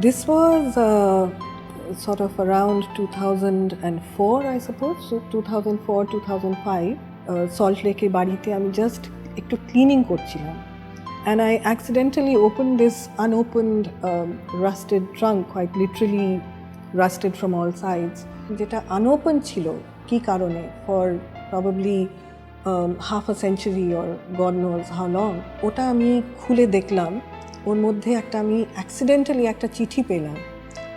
This was uh, sort of around 2004, I suppose, so 2004, 2005. Uh, Salt Lake বাড়িতে আমি just একটু cleaning করছিলাম and I accidentally opened this unopened um, rusted trunk, quite literally rusted from all sides. যেটা unopen ছিল কি কারণে for probably um, half a century or God knows how long ওটা আমি খুলে দেখলাম ওর মধ্যে একটা আমি অ্যাক্সিডেন্টালি একটা চিঠি পেলাম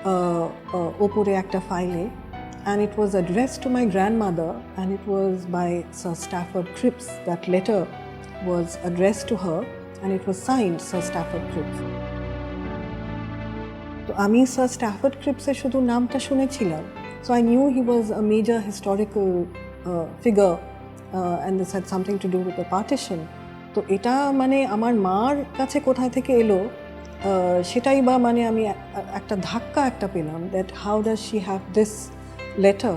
uh, uh, ওপরে একটা ফাইলে and it was addressed to my grandmother and it was by Sir Stafford Cripps. That letter was addressed to her and it was signed Sir Stafford Cripps. তো আমি স্যার স্ট্যাফোর্ড ক্রিপসের শুধু নামটা শুনেছিলাম so I knew he was a major historical figure and this had something to do with the partition তো এটা মানে আমার মার কাছে কোথায় থেকে এলো সেটাই বা মানে আমি একটা ধাক্কা একটা পেলাম that how does she have this letter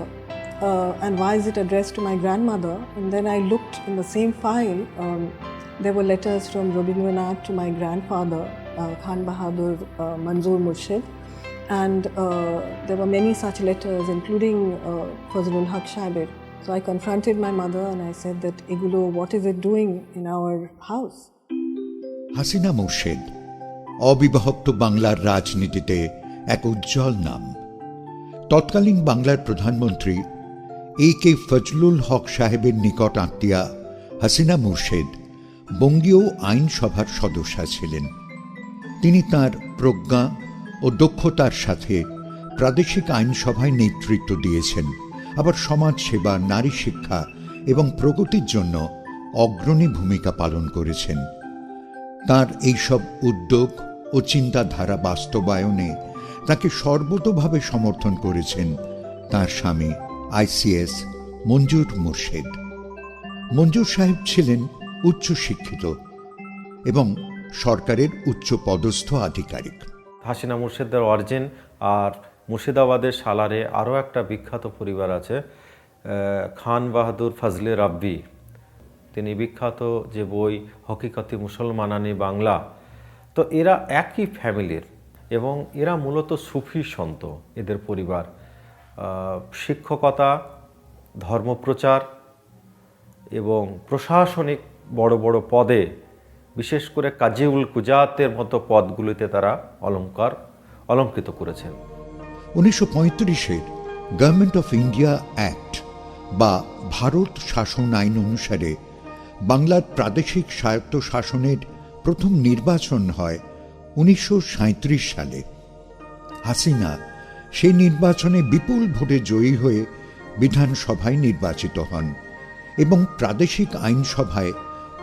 and why is it address to my grandmother and then I looked in the same file they were letters from Rabindranath to my grandfather Khan Bahadur Manzur Murshid and they were many such letters including Fazlul Huq সাহেবের So I confronted my mother and I said that Igulo, what is it doing in our house? Hasina Murshed অবিভক্ত বাংলার রাজনীতিতে এক উজ্জ্বল নাম। তৎকালীন বাংলার প্রধানমন্ত্রী এ কে ফজলুল হক সাহেবের নিকট আত্মীয়া হাসিনা মুর্শেদ বঙ্গীয় আইনসভার সদস্যা ছিলেন। তিনি তার প্রজ্ঞা ও দক্ষতার সাথে প্রাদেশিক আইনসভায় নেতৃত্ব দিয়েছেন। আবার সমাজ সেবা নারী শিক্ষা এবং প্রগতির জন্য অগ্রণী ভূমিকা পালন করেছেন। তার এইসব উদ্যোগ ও চিন্তাধারা বাস্তবায়নে তাকে সর্বতোভাবে সমর্থন করেছেন তার স্বামী আইসিএস মঞ্জুর মুর্শেদ। মঞ্জুর সাহেব ছিলেন উচ্চশিক্ষিত এবং সরকারের উচ্চ পদস্থ আধিকারিক। হাসিনা মুর্শিদের অরিজিন আর মুর্শিদাবাদের সালারে আরও একটা বিখ্যাত পরিবার আছে খান বাহাদুর ফজলে রাব্বি। তিনি বিখ্যাত যে বই হকিকতি মুসলমানানি বাংলা। তো এরা একই ফ্যামিলির এবং এরা মূলত সুফি সন্ত এদের পরিবার। শিক্ষকতা, ধর্মপ্রচার এবং প্রশাসনিক বড় বড় পদে, বিশেষ করে কাজিউল কুজাতের মতো পদগুলিতে তারা অলঙ্কার অলঙ্কৃত করেছেন। উনিশশো পঁয়ত্রিশের গভর্নমেন্ট অফ ইন্ডিয়া অ্যাক্ট বা ভারত শাসন আইন অনুসারে বাংলার প্রাদেশিক স্বায়ত্ত শাসনের প্রথম নির্বাচন হয় উনিশশো সাঁইত্রিশ সালে। হাসিনা সেই নির্বাচনে বিপুল ভোটে জয়ী হয়ে বিধানসভায় নির্বাচিত হন এবং প্রাদেশিক আইনসভায়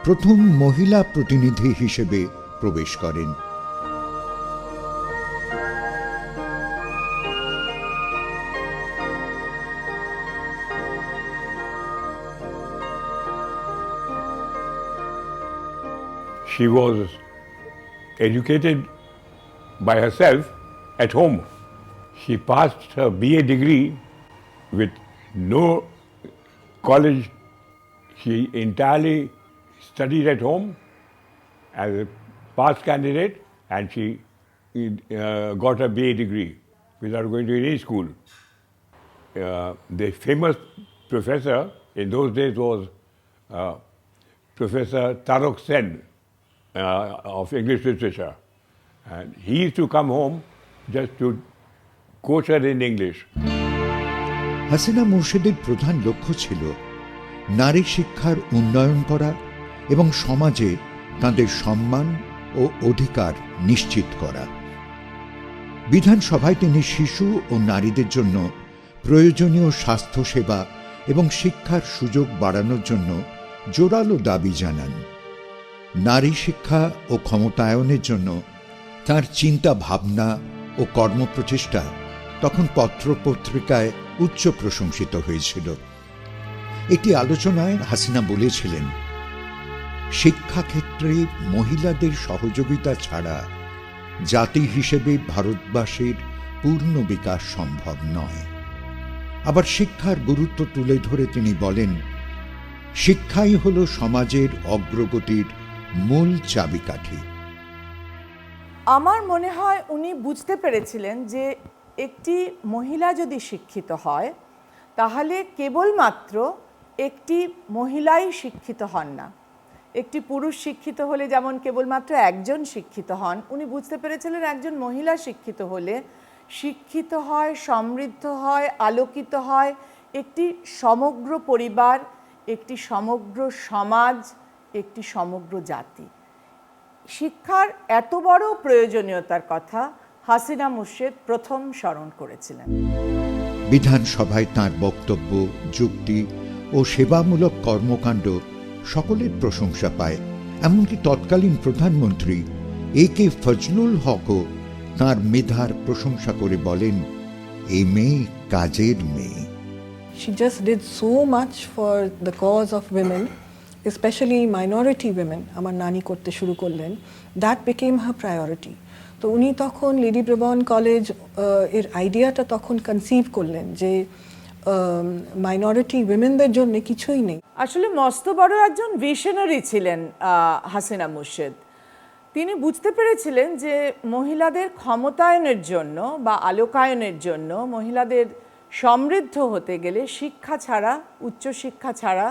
প্রথম মহিলা প্রতিনিধি হিসেবে প্রবেশ করেন। She was educated by herself at home. She passed her BA degree with no college. She entirely studied at home as a pass candidate and she uh, got her BA degree without going to any school. Uh, the famous professor in those days was uh, Professor Tarok Sen uh, of English literature. And he used to come home just to coach her in English. Hasina মুর্শিদের প্রধান লক্ষ্য ছিল নারী শিক্ষার উন্নয়ন করা এবং সমাজে তাদের সম্মান ও অধিকার নিশ্চিত করা বিধানসভায় তিনি শিশু ও নারীদের জন্য প্রয়োজনীয় স্বাস্থ্যসেবা এবং শিক্ষার সুযোগ বাড়ানোর জন্য জোরালো দাবি জানান নারী শিক্ষা ও ক্ষমতায়নের জন্য তার চিন্তা ভাবনা ও কর্মপ্রচেষ্টা তখন পত্রপত্রিকায় উচ্চ প্রশংসিত হয়েছিল। একটি আলোচনায় হাসিনা বলেছিলেন, শিক্ষাক্ষেত্রে মহিলাদের সহযোগিতা ছাড়া জাতি হিসেবে ভারতবাসীর পূর্ণ বিকাশ সম্ভব নয়। আবার শিক্ষার গুরুত্ব তুলে ধরে তিনি বলেন, শিক্ষাই হল সমাজের অগ্রগতির মূল চাবিকাঠি। আমার মনে হয় উনি বুঝতে পেরেছিলেন যে একটি মহিলা যদি শিক্ষিত হয়, তাহলে কেবলমাত্র একটি মহিলাই শিক্ষিত হন না। একটি পুরুষ শিক্ষিত হলে যেমন কেবলমাত্র একজন শিক্ষিত হন, উনি বুঝতে পেরেছিলেন একজন মহিলা শিক্ষিত হলে শিক্ষিত হয়, সমৃদ্ধ হয়, আলোকিত হয়, একটি সমগ্র পরিবার, একটি সমগ্র সমাজ একটি সমগ্র জাতি। শিক্ষার এত বড় প্রয়োজনীয়তার কথা হাসিনা মুর্শেদ প্রথম স্মরণ করেছিলেন। বিধানসভায় তাঁর বক্তব্য যুক্তি ও সেবামূলক কর্মকাণ্ড সকলের প্রশংসা পায়। এমনকি তৎকালীন প্রধানমন্ত্রী এ কে ফজলুল হকও তাঁর মেধার প্রশংসা করে বলেন এই মেয়ে কাজের মেয়ে। She just did so much for the cause of women, especially minority women. আমার নানি করতে শুরু করলেন দ্যাট became her প্রায়োরিটি তো উনি তখন লেডি ব্রেবন কলেজের আইডিয়াটা তখন কনসিভ করলেন যে মাইনরিটি উইমেনদের জন্য কিছুই নেই আসলে মস্ত বড় একজন ভিশনারি ছিলেন হাসিনা মুর্শেদ তিনি বুঝতে পেরেছিলেন যে মহিলাদের ক্ষমতায়নের জন্য বা আলোকায়নের জন্য মহিলাদের সমৃদ্ধ হতে গেলে শিক্ষা ছাড়া, উচ্চশিক্ষা ছাড়া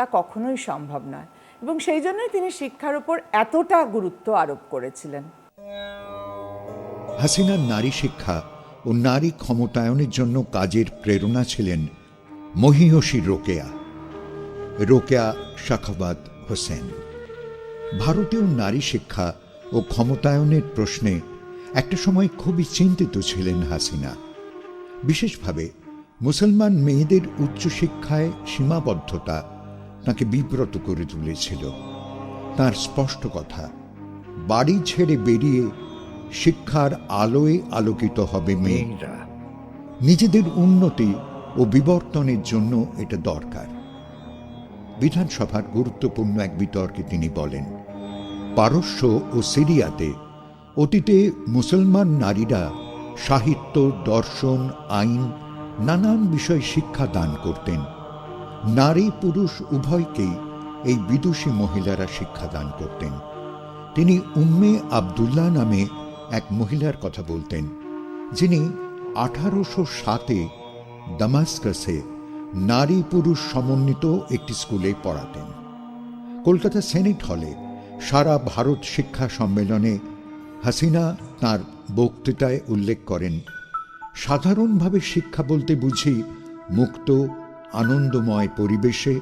তা কখনোই সম্ভব নয়। এবং সেই জন্যই তিনি শিক্ষার উপর এতটা গুরুত্ব আরোপ করেছিলেন। হাসিনার নারী শিক্ষা ও নারী ক্ষমতায়নের জন্য কাজের প্রেরণা ছিলেন মহিয়সী রোকেয়া রোকেয়া শাখাবাদ হোসেন। ভারতীয় নারী শিক্ষা ও ক্ষমতায়নের প্রশ্নে একটা সময় খুবই চিন্তিত ছিলেন হাসিনা। বিশেষভাবে মুসলমান মেয়েদের উচ্চশিক্ষায় সীমাবদ্ধতা তাকে বিব্রত করে তুলেছিল। তার স্পষ্ট কথা বাড়ি ছেড়ে বেরিয়ে শিক্ষার আলোয় আলোকিত হবে মেয়েরা। নিজেদের উন্নতি ও বিবর্তনের জন্য এটা দরকার। বিধানসভার গুরুত্বপূর্ণ এক বিতর্কে তিনি বলেন পারস্য ও সিরিয়াতে অতীতে মুসলমান নারীরা সাহিত্য দর্শন আইন নানান বিষয় শিক্ষা দান করতেন। নারী পুরুষ উভয়কেই এই বিদুষী মহিলারা শিক্ষাদান করতেন। তিনি উম্মে আবদুল্লাহ নামে এক মহিলার কথা বলতেন, যিনি আঠারোশো সাতে দামাস্কাসে নারী পুরুষ সমন্বিত একটি স্কুলে পড়াতেন। কলকাতা সেনেট হলে সারা ভারত শিক্ষা সম্মেলনে হাসিনা তার বক্তৃতায় উল্লেখ করেন, সাধারণভাবে শিক্ষা বলতে বুঝি মুক্ত আনন্দময় পরিবেশে,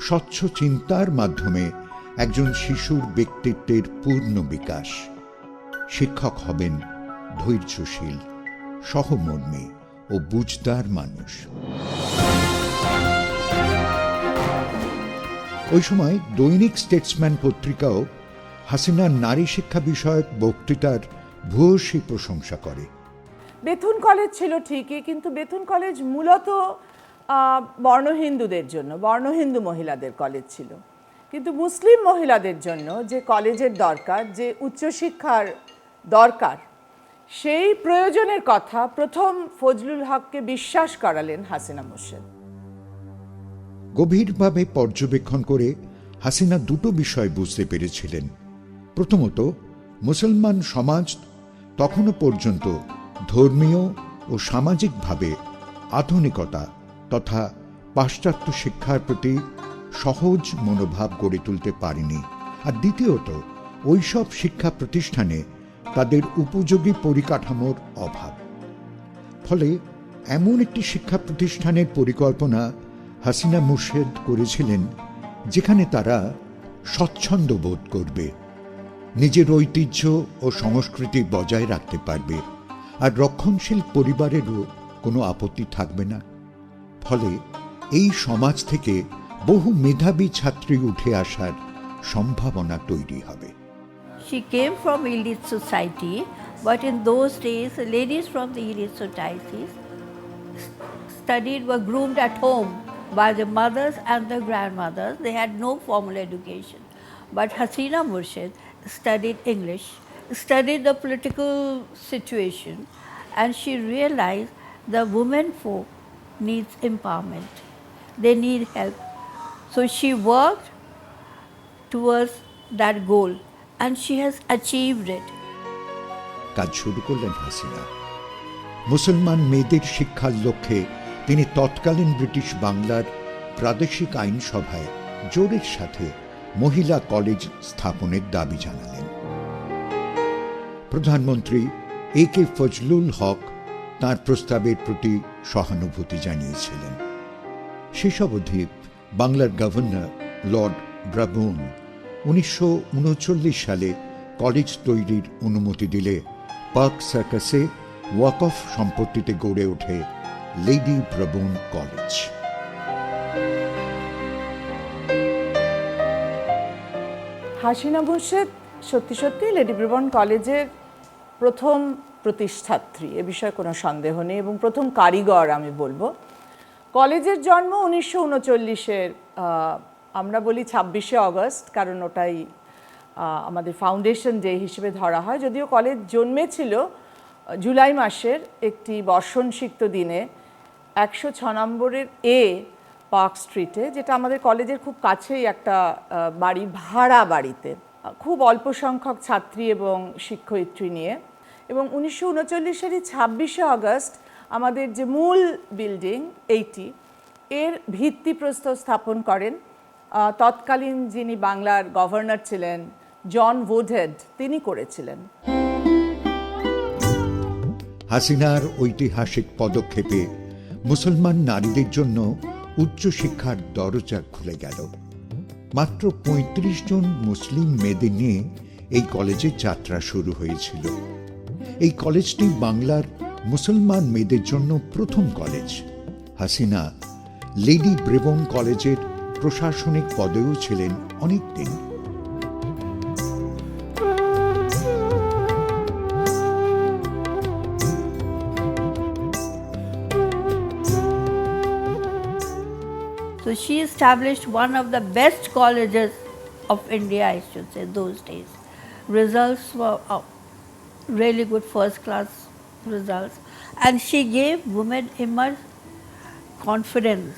স্বচ্ছ চিন্তার মাধ্যমে একজন শিশুর ব্যক্তিত্বের পূর্ণ বিকাশ। শিক্ষক হবেন ধৈর্যশীল, সহমর্মী ও বুঝদার মানুষ। ওই সময় দৈনিক স্টেটসম্যান পত্রিকাও হাসিনার নারী শিক্ষা বিষয়ক বক্তৃতার ভূয়সী প্রশংসা করে। বেথুন কলেজ ছিল ঠিকই, কিন্তু বেথুন কলেজ মূলত আহ, বর্ণহিন্দুদের জন্য বর্ণহিন্দু মহিলাদের কলেজ ছিল। কিন্তু মুসলিম মহিলাদের জন্য যে কলেজের দরকার যে উচ্চশিক্ষার দরকার সেই প্রয়োজনের কথা প্রথম ফজলুল হককে বিশ্বাস করালেন হাসিনা মুর্শেদ। গভীরভাবে পর্যবেক্ষণ করে হাসিনা দুটো বিষয় বুঝতে পেরেছিলেন। প্রথমত মুসলমান সমাজ তখনও পর্যন্ত ধর্মীয় ও সামাজিকভাবে আধুনিকতা তথা পাশ্চাত্য শিক্ষার প্রতি সহজ মনোভাব গড়ে তুলতে পারেনি। আর দ্বিতীয়ত, ওইসব শিক্ষা প্রতিষ্ঠানে তাদের উপযোগী পরিকাঠামোর অভাব। ফলে এমন একটি শিক্ষা প্রতিষ্ঠানের পরিকল্পনা হাসিনা মুর্শেদ করেছিলেন, যেখানে তারা স্বচ্ছন্দ বোধ করবে, নিজের ঐতিহ্য ও সংস্কৃতি বজায় রাখতে পারবে, আর রক্ষণশীল পরিবারেরও কোনো আপত্তি থাকবে না। ফলে এই সমাজ থেকে বহু মেধাবী ছাত্রী উঠে আসার সম্ভাবনা তৈরি হবে She came from elite society, but in those days, ladies from the elite societies studied, were groomed at home by the mothers and the grandmothers. They had no formal education. But Hasina Murshid studied English, studied the political situation, and she realized the women folk needs empowerment. They need help. So she worked towards that goal and she has achieved it. কাজ শুরু করলেন হাসিনা মুসলমান মেয়েদের শিক্ষার লক্ষ্যে তিনি তৎকালীন British বাংলার প্রাদেশিক আইনসভায় জোরের সাথে মহিলা কলেজ স্থাপনের দাবি জানালেন প্রধানমন্ত্রী এ কে ফজলুল হক তার প্রস্তাবের প্রতি সহানুভূতি জানিয়েছিলেন। সেসব অবধি বাংলার গভর্নর লর্ড ব্রাবোন উনিশশো সালে কলেজ তৈরির অনুমতি দিলে পার্ক সার্কাসে ওয়াকফ সম্পত্তিতে গড়ে ওঠে Lady Brabourne College. Hasina Murshed সত্যি সত্যি লেডি ব্রিবন কলেজের প্রথম প্রতিষ্ঠাত্রী, এ বিষয়ে কোনো সন্দেহ নেই। এবং প্রথম কারিগর আমি বলব। কলেজের জন্ম উনিশশো উনচল্লিশের আমরা বলি ছাব্বিশে অগস্ট, কারণ ওটাই আমাদের ফাউন্ডেশন ডে হিসেবে ধরা হয়। যদিও কলেজ জন্মেছিল জুলাই মাসের একটি বর্ষণসিক্ত দিনে একশো ছ নম্বরের এ পার্ক স্ট্রিটে, যেটা আমাদের কলেজের খুব কাছেই একটা বাড়ি, ভাড়া বাড়িতে। খুব অল্প সংখ্যক ছাত্রী এবং শিক্ষয়িত্রী নিয়ে। এবং উনিশশো উনচল্লিশেরই ছাব্বিশে আগস্ট আমাদের যে মূল বিল্ডিং এইটি, এর ভিত্তিপ্রস্তর স্থাপন করেন তৎকালীন যিনি বাংলার গভর্নর ছিলেন, জন ভোডেড তিনি করেছিলেন। হাসিনার ঐতিহাসিক পদক্ষেপে মুসলমান নারীদের জন্য উচ্চশিক্ষার দরজা খুলে গেল। মাত্র ৩৫ জন মুসলিম মেয়েদের নিয়ে এই কলেজের যাত্রা শুরু হয়েছিল। এই কলেজটি বাংলার মুসলমান মেয়েদের জন্য প্রথম কলেজ হাসিনা লেডি ব্রেবন কলেজের প্রশাসনিক পদেও ছিলেন অনেক দিন So she established one of the best colleges of India, I should say, those days. Results were uh, really good, first class results. And she gave women immense confidence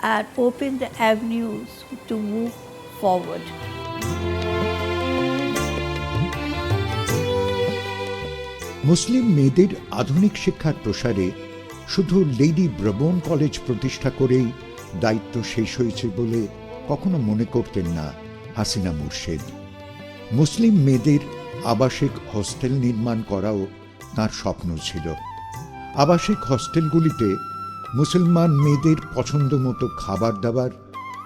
and opened the avenues to move forward. মুসলিম মেয়েদের আধুনিক শিক্ষার প্রসারে শুধু lady ব্রবন college প্রতিষ্ঠা করেই দায়িত্ব শেষ হয়েছে বলে কখনো মনে করতেন না হাসিনা মুর্শেদ মুসলিম মেয়েদের আবাসিক হস্টেল নির্মাণ করাও তার স্বপ্ন ছিল। আবাসিক হস্টেলগুলিতে মুসলমান মেয়েদের পছন্দ মতো খাবার দাবার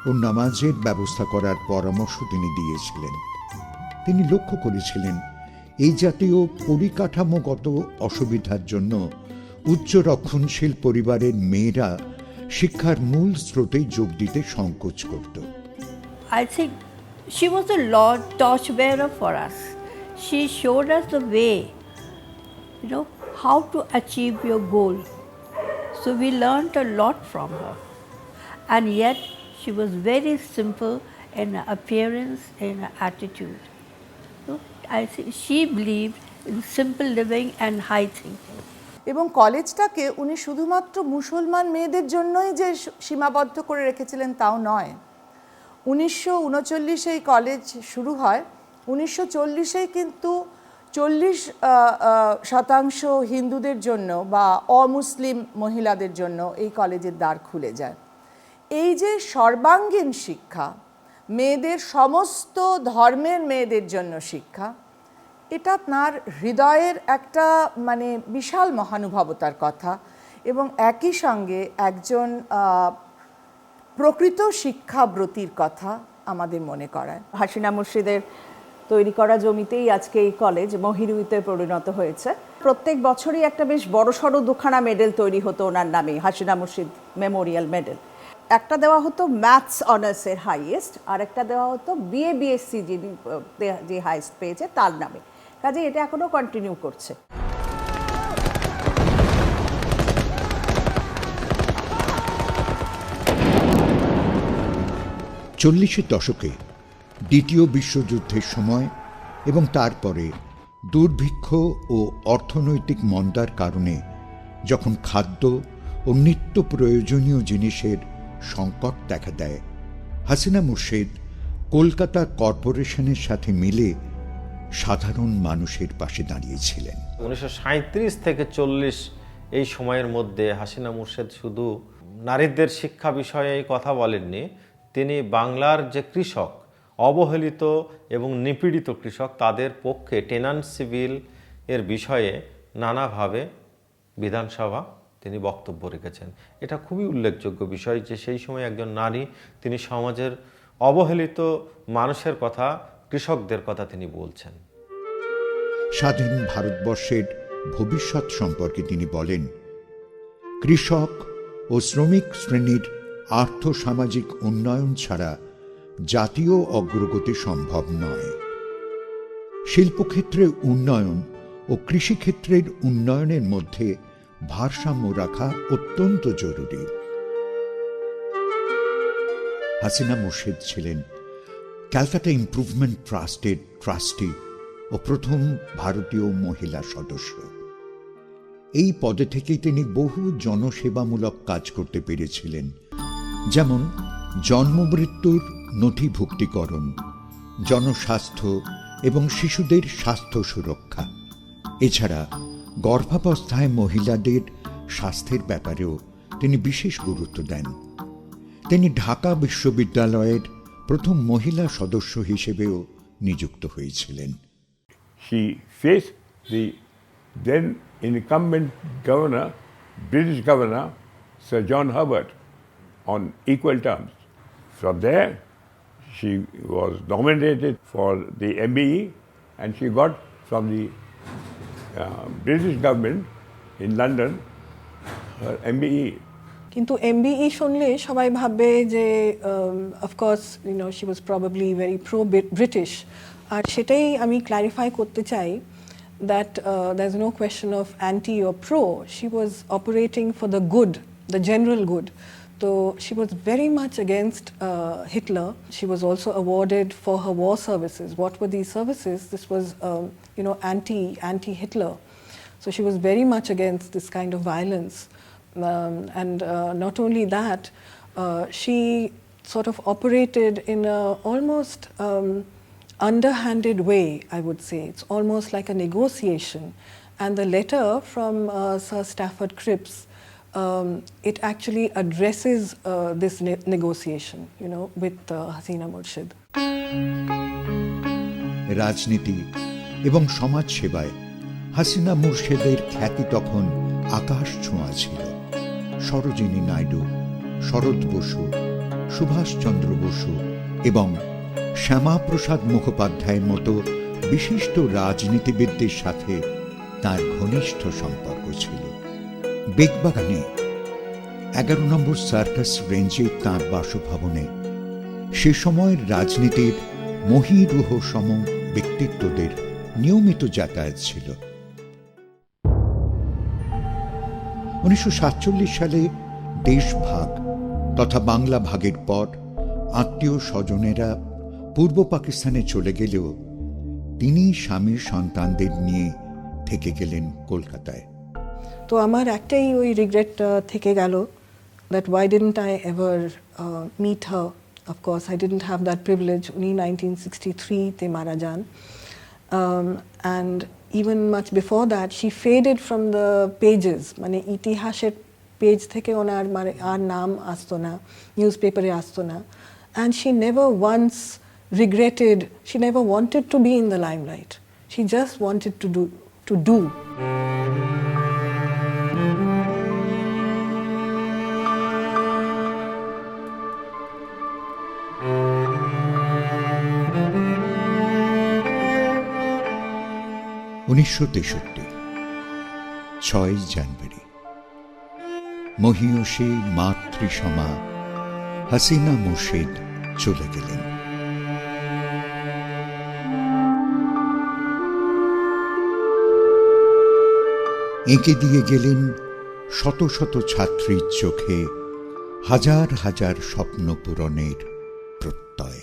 ও নামাজের ব্যবস্থা করার পরামর্শ তিনি দিয়েছিলেন। তিনি লক্ষ্য করেছিলেন, এই জাতীয় পরিকাঠামোগত অসুবিধার জন্য উচ্চ রক্ষণশীল পরিবারের মেয়েরা শিক্ষার মূল স্রোতে যোগ দিতে সংকোচ করত। I think she was the Lord torchbearer for us. She showed us the way, you know, how to achieve your goal. So we learned a lot from her. And yet she was very simple in her appearance, in her attitude. So I think she believed in simple living and high thinking. এবং কলেজটাকে উনি শুধুমাত্র মুসলমান মেয়েদের জন্যই যে সীমাবদ্ধ করে রেখেছিলেন তাও নয় উনিশশো উনচল্লিশে এই কলেজ শুরু হয় উনিশশো চল্লিশেই কিন্তু চল্লিশ শতাংশ হিন্দুদের জন্য বা অমুসলিম মহিলাদের জন্য এই কলেজের দ্বার খুলে যায়। এই যে সর্বাঙ্গীন শিক্ষা, মেয়েদের সমস্ত ধর্মের মেয়েদের জন্য শিক্ষা, এটা তাঁর হৃদয়ের একটা মানে বিশাল মহানুভবতার কথা এবং একই সঙ্গে একজন প্রকৃত শিক্ষাব্রতির কথা আমাদের মনে করায়। হাসিনা মুর্শিদের তৈরি করা জমিতেই আজকে এই কলেজ মহিরুইতে পরিণত হয়েছে। প্রত্যেক বছরই একটা বেশ বড়সড় দুখানা মেডেল তৈরি হতো ওনার নামে, হাসিনা মুর্শিদ মেমোরিয়াল মেডেল একটা দেওয়া হতো ম্যাথস অনার্সের হাইয়েস্ট আর একটা দেওয়া হতো বিএ বিএসসি যিনি যে হাইয়েস্ট পেয়েছে তার নামে। কাজে এটা এখনও কন্টিনিউ করছে। চল্লিশের দশকে দ্বিতীয় বিশ্বযুদ্ধের সময় এবং তারপরে দুর্ভিক্ষ ও অর্থনৈতিক মন্দার কারণে যখন খাদ্য ও নিত্য প্রয়োজনীয় জিনিসের সংকট দেখা দেয়, হাসিনা মুর্শেদ কলকাতা কর্পোরেশনের সাথে মিলে সাধারণ মানুষের পাশে দাঁড়িয়েছিলেন। উনিশশো সাঁইত্রিশ থেকে চল্লিশ এই সময়ের মধ্যে হাসিনা মুর্শেদ শুধু নারীদের শিক্ষা বিষয়ে কথা বলেননি, তিনি বাংলার যে কৃষক অবহেলিত এবং নিপীড়িত কৃষক তাদের পক্ষে টেনান্ট সিভিল এর বিষয়ে নানাভাবে বিধানসভা তিনি বক্তব্য রেখেছেন। এটা খুবই উল্লেখযোগ্য বিষয় যে সেই সময় একজন নারী তিনি সমাজের অবহেলিত মানুষের কথা, কৃষকদের কথা তিনি বলছেন। স্বাধীন ভারতবর্ষের ভবিষ্যৎ সম্পর্কে তিনি বলেন, কৃষক ও শ্রমিক শ্রেণির আর্থসামাজিক উন্নয়ন ছাড়া জাতীয় অগ্রগতি সম্ভব নয়। শিল্পক্ষেত্রে উন্নয়ন ও কৃষিক্ষেত্রের উন্নয়নের মধ্যে ভারসাম্য রাখা অত্যন্ত জরুরি। হাসিনা মুর্শিদ ছিলেন ক্যালকাটা ইমপ্রুভমেন্ট ট্রাস্টের ট্রাস্টি ও প্রথম ভারতীয় মহিলা সদস্য। এই পদে থেকে তিনি বহু জনসেবামূলক কাজ করতে পেরেছিলেন। যেমন জন্মমৃত্যুর নথিভুক্তিকরণ জনস্বাস্থ্য এবং শিশুদের স্বাস্থ্য সুরক্ষা। এছাড়া গর্ভাবস্থায় মহিলাদের স্বাস্থ্যের ব্যাপারেও তিনি বিশেষ গুরুত্ব দেন। তিনি ঢাকা বিশ্ববিদ্যালয়ের প্রথম মহিলা সদস্য হিসেবেও নিযুক্ত হয়েছিলেন। She faced the then incumbent governor, British governor, Sir John Herbert, on equal terms. From she was nominated for the MBE and she got from the uh, British government in London her E. MBE. কিন্তু MBE শুনলে সবাই ভাববে যে of course you know she was probably very pro British আর সেটাই আমি clarify করতে চাই that there is no question of anti O pro she was operating for the good the general good তো she was very much against uh, Hitler. She was also awarded for her war services. What were these services? This was, um, you know, anti anti Hitler. So she was very much against this kind of violence. Um, and uh, not only that, uh, she sort of operated in a almost um, underhanded way, I would say. It's almost like a negotiation. And the letter from uh, Sir Stafford Cripps, um, it actually addresses uh, this ne- negotiation, you know, with uh, Hasina Murshid. রাজনীতি এবং সমাজ সেবায় হাসিনা মুর্শেদের খ্যাতি তখন আকাশ ছোঁয়া ছিল সরোজিনী নাইডু শরৎ বসু সুভাষচন্দ্র বসু এবং শ্যামাপ্রসাদ মুখোপাধ্যায়ের মতো বিশিষ্ট রাজনীতিবিদদের সাথে তার ঘনিষ্ঠ সম্পর্ক ছিল বেগবাগানে এগারো নম্বর সার্কাস রেঞ্জে তাঁর বাসভবনে সে সময়ের রাজনীতির মহিরুহ সম ব্যক্তিত্বদের নিয়মিত যাতায়াত ছিল। উনিশশো সাতচল্লিশ সালে দেশভাগ তথা বাংলা ভাগের পর আত্মীয় স্বজনেরা পূর্ব পাকিস্তানে চলে গেলেও তিনি স্বামীর সন্তানদের নিয়ে থেকে গেলেন কলকাতায়। তো আমার একটাই ওই রিগ্রেট থেকে গেল that why didn't I ever meet her of course I didn't have that privilege উনি নাইনটিন সিক্সটি থ্রিতে মারা যান। And even much before that she faded from the pages মানে ইতিহাসের পেজ থেকে ওনার মানে আর নাম আসতো না নিউজ পেপারে আসতো না। And she never once regretted she never wanted to be in the limelight she just wanted to do to উনিশশো তেষট্টি, ছয় জানুয়ারি। মহিয়সী মাতৃসমা হাসিনা মুর্শিদ চলে গেলেন। এঁকে দিয়ে গেলেন শত শত ছাত্রীর চোখে হাজার হাজার স্বপ্ন পূরণের প্রত্যয়।